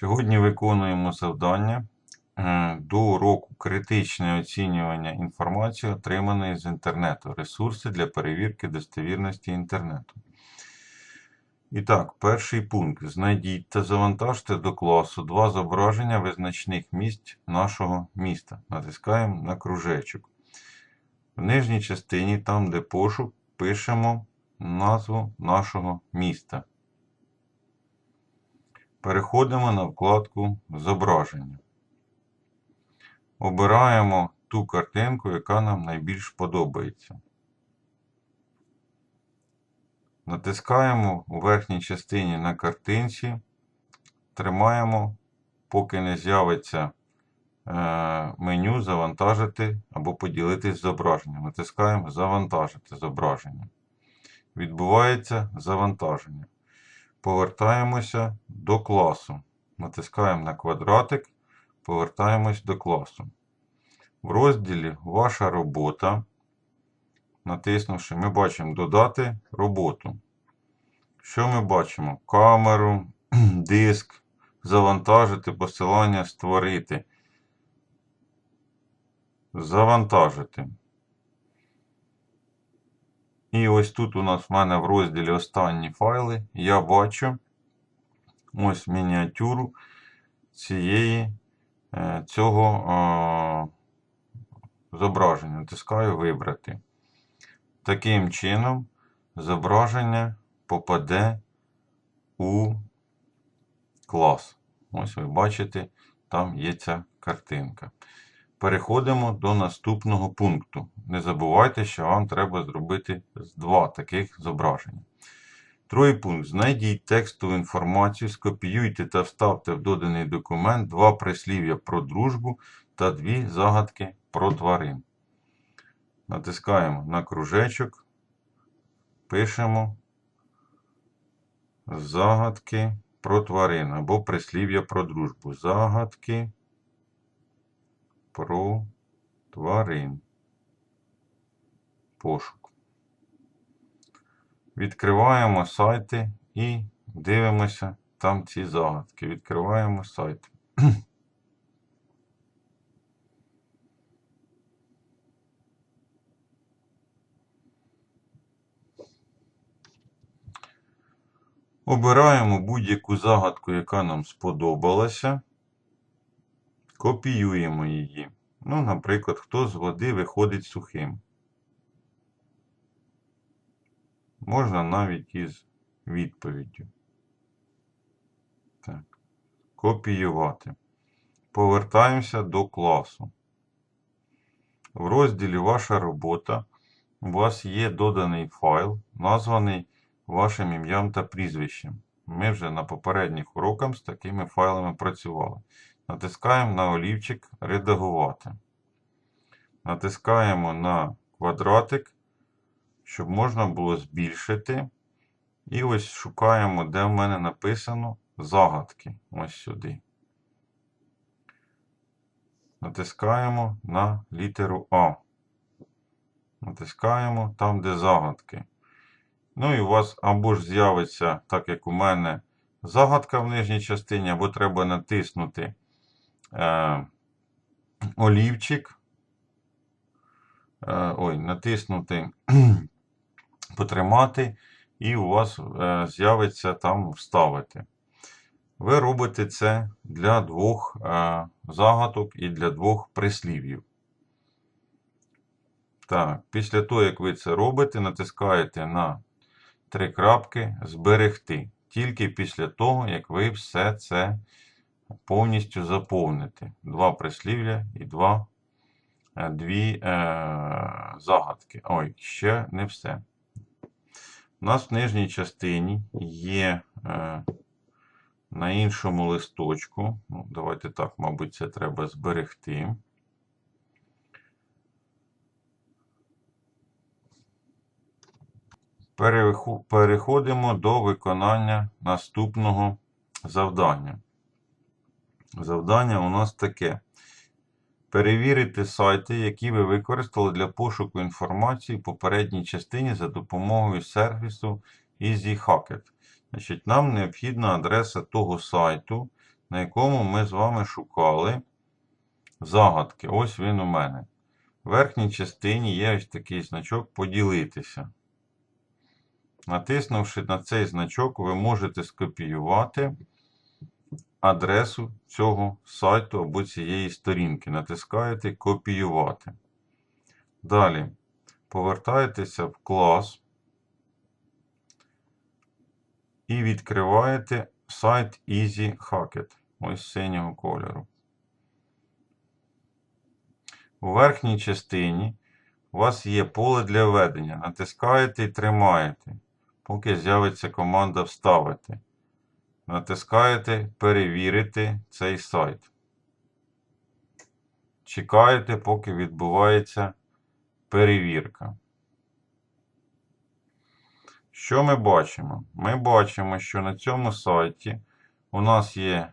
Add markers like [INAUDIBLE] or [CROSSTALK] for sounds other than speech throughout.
Сьогодні виконуємо завдання е, до уроку критичне оцінювання інформації, отриманої з інтернету. Ресурси для перевірки достовірності інтернету. І так, перший пункт. Знайдіть та завантажте до класу два зображення визначних місць нашого міста. Натискаємо на кружечок. В нижній частині, там де пошук, пишемо назву нашого міста. Переходимо на вкладку Зображення. Обираємо ту картинку, яка нам найбільш подобається. Натискаємо у верхній частині на картинці, тримаємо, поки не з'явиться е, меню Завантажити або поділитись зображенням. Натискаємо Завантажити зображення. Відбувається завантаження. Повертаємося до класу. Натискаємо на квадратик, повертаємось до класу. В розділі Ваша робота. Натиснувши, ми бачимо Додати роботу. Що ми бачимо? Камеру, [CLEARS THROAT] диск, завантажити, посилання, створити. Завантажити. І ось тут у нас в мене в розділі останні файли. Я бачу ось мініатюру цієї, е, цього е, зображення. Натискаю Вибрати. Таким чином, зображення попаде у клас. Ось ви бачите, там є ця картинка. Переходимо до наступного пункту. Не забувайте, що вам треба зробити два таких зображення. Другий пункт. Знайдіть текстову інформацію, скопіюйте та вставте в доданий документ два прислів'я про дружбу та дві загадки про тварин. Натискаємо на кружечок, пишемо загадки про тварин або прислів'я про дружбу. Загадки про тварин. Пошук. Відкриваємо сайти і дивимося там ці загадки. Відкриваємо сайт. Обираємо будь-яку загадку, яка нам сподобалася. Копіюємо її. Ну, наприклад, хто з води виходить сухим. Можна навіть із відповіддю. Так. Копіювати. Повертаємося до класу. В розділі Ваша робота у вас є доданий файл, названий вашим ім'ям та прізвищем. Ми вже на попередніх уроках з такими файлами працювали. Натискаємо на олівчик Редагувати. Натискаємо на квадратик, щоб можна було збільшити. І ось шукаємо, де в мене написано загадки. Ось сюди. Натискаємо на літеру А. Натискаємо там, де загадки. Ну і у вас або ж з'явиться, так як у мене, загадка в нижній частині, або треба натиснути е, олівчик. Е, ой, натиснути, [CLEARS THROAT] потримати, і у вас е, з'явиться там вставити. Ви робите це для двох е, загадок і для двох прислів'їв. Так, після того, як ви це робите, натискаєте на три крапки Зберегти. Тільки після того, як ви все це повністю заповните. Два прислів'я і два, е, дві е, загадки. Ой, ще не все. У нас в нижній частині є е, на іншому листочку. Ну, Давайте так, мабуть, це треба зберегти. Переходимо до виконання наступного завдання. Завдання у нас таке. Перевірити сайти, які ви використали для пошуку інформації в попередній частині за допомогою сервісу EasyHacket. Значить, Нам необхідна адреса того сайту, на якому ми з вами шукали загадки. Ось він у мене. В верхній частині є ось такий значок поділитися. Натиснувши на цей значок, ви можете скопіювати адресу цього сайту або цієї сторінки. Натискаєте Копіювати. Далі повертаєтеся в клас і відкриваєте сайт Easy Hacket. Ось синього кольору. У верхній частині у вас є поле для введення. Натискаєте і тримаєте, поки з'явиться команда Вставити. Натискаєте Перевірити цей сайт. Чекаєте, поки відбувається перевірка. Що ми бачимо? Ми бачимо, що на цьому сайті у нас є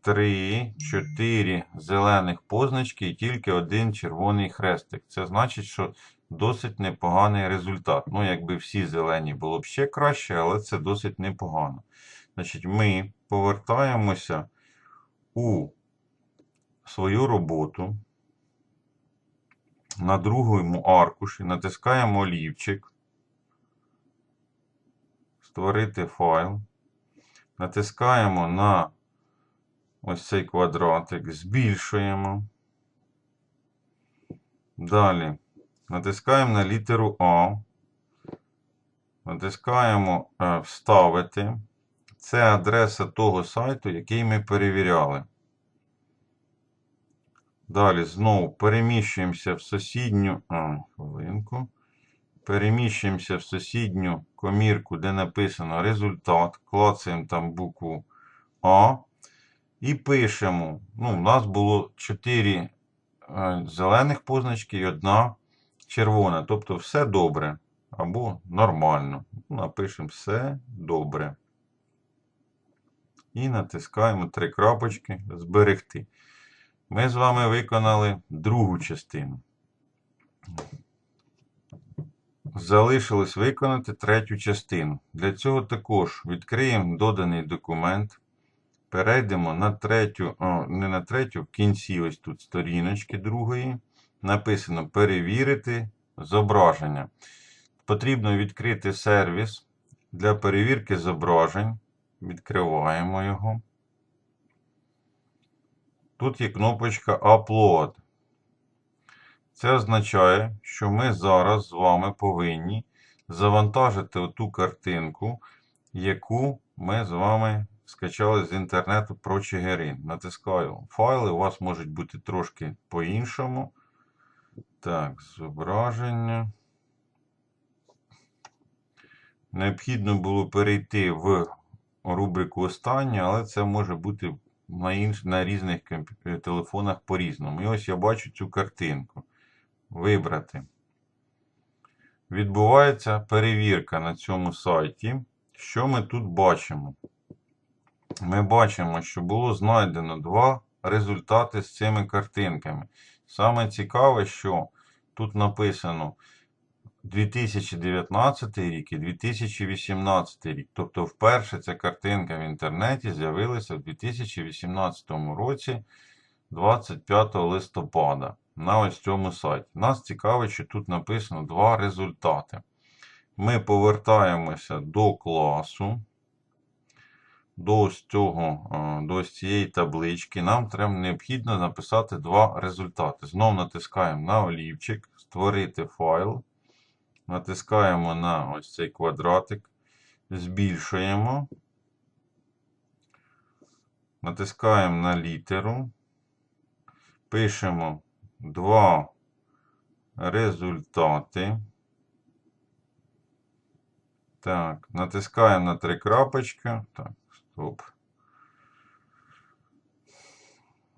3, 4 зелених позначки і тільки один червоний хрестик. Це значить, що досить непоганий результат. Ну, якби всі зелені було б ще краще, але це досить непогано. Значить, ми повертаємося у свою роботу. На другому аркуші, натискаємо олівчик, створити файл, натискаємо на ось цей квадратик, збільшуємо. Далі натискаємо на літеру А, натискаємо е, Вставити. Це адреса того сайту, який ми перевіряли. Далі знову переміщуємося в сусідню. А, хвилинку. Переміщуємося в сусідню комірку, де написано результат. Клацаємо там букву А. І пишемо. Ну, У нас було 4 е, зелених позначки і одна червона. Тобто все добре. Або нормально. Напишемо все добре. І натискаємо три крапочки Зберегти. Ми з вами виконали другу частину. Залишилось виконати третю частину. Для цього також відкриємо доданий документ. Перейдемо на третю, о, не на третю, в кінці ось тут сторіночки другої. Написано Перевірити зображення. Потрібно відкрити сервіс для перевірки зображень. Відкриваємо його. Тут є кнопочка Upload. Це означає, що ми зараз з вами повинні завантажити оту картинку, яку ми з вами скачали з інтернету про Чигирин. Натискаю файли, у вас можуть бути трошки по-іншому. Так, зображення. Необхідно було перейти в рубрику останнє, але це може бути на інш... на різних комп- телефонах по-різному. І ось я бачу цю картинку. Вибрати. Відбувається перевірка на цьому сайті. Що ми тут бачимо? Ми бачимо, що було знайдено два результати з цими картинками. Саме цікаве, що тут написано 2019 рік і 2018 рік. Тобто, вперше ця картинка в інтернеті з'явилася в 2018 році, 25 листопада, на ось цьому сайті. Нас цікавить, що тут написано два результати. Ми повертаємося до класу, до цього, е, до цієї таблички. Нам треба необхідно написати два результати. Знову натискаємо на олівчик, створити файл. Натискаємо на ось цей квадратик, збільшуємо, натискаємо на літеру, пишемо два результати. Так, натискаємо на три крапочки. Так, стоп.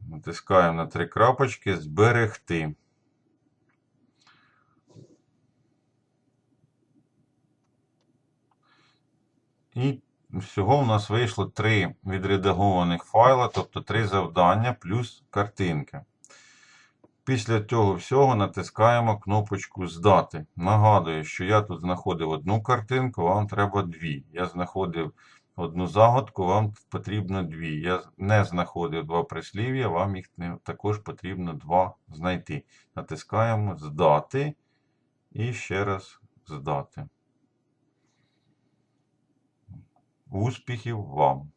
Натискаємо на три крапочки, зберегти. І всього у нас вийшло три відредагованих файла, тобто три завдання плюс картинки. Після цього всього натискаємо кнопочку Здати. Нагадую, що я тут знаходив одну картинку, вам треба дві. Я знаходив одну загадку, вам потрібно дві. Я не знаходив два прислів'я, вам їх також потрібно два знайти. Натискаємо здати і ще раз здати. Успіхів вам!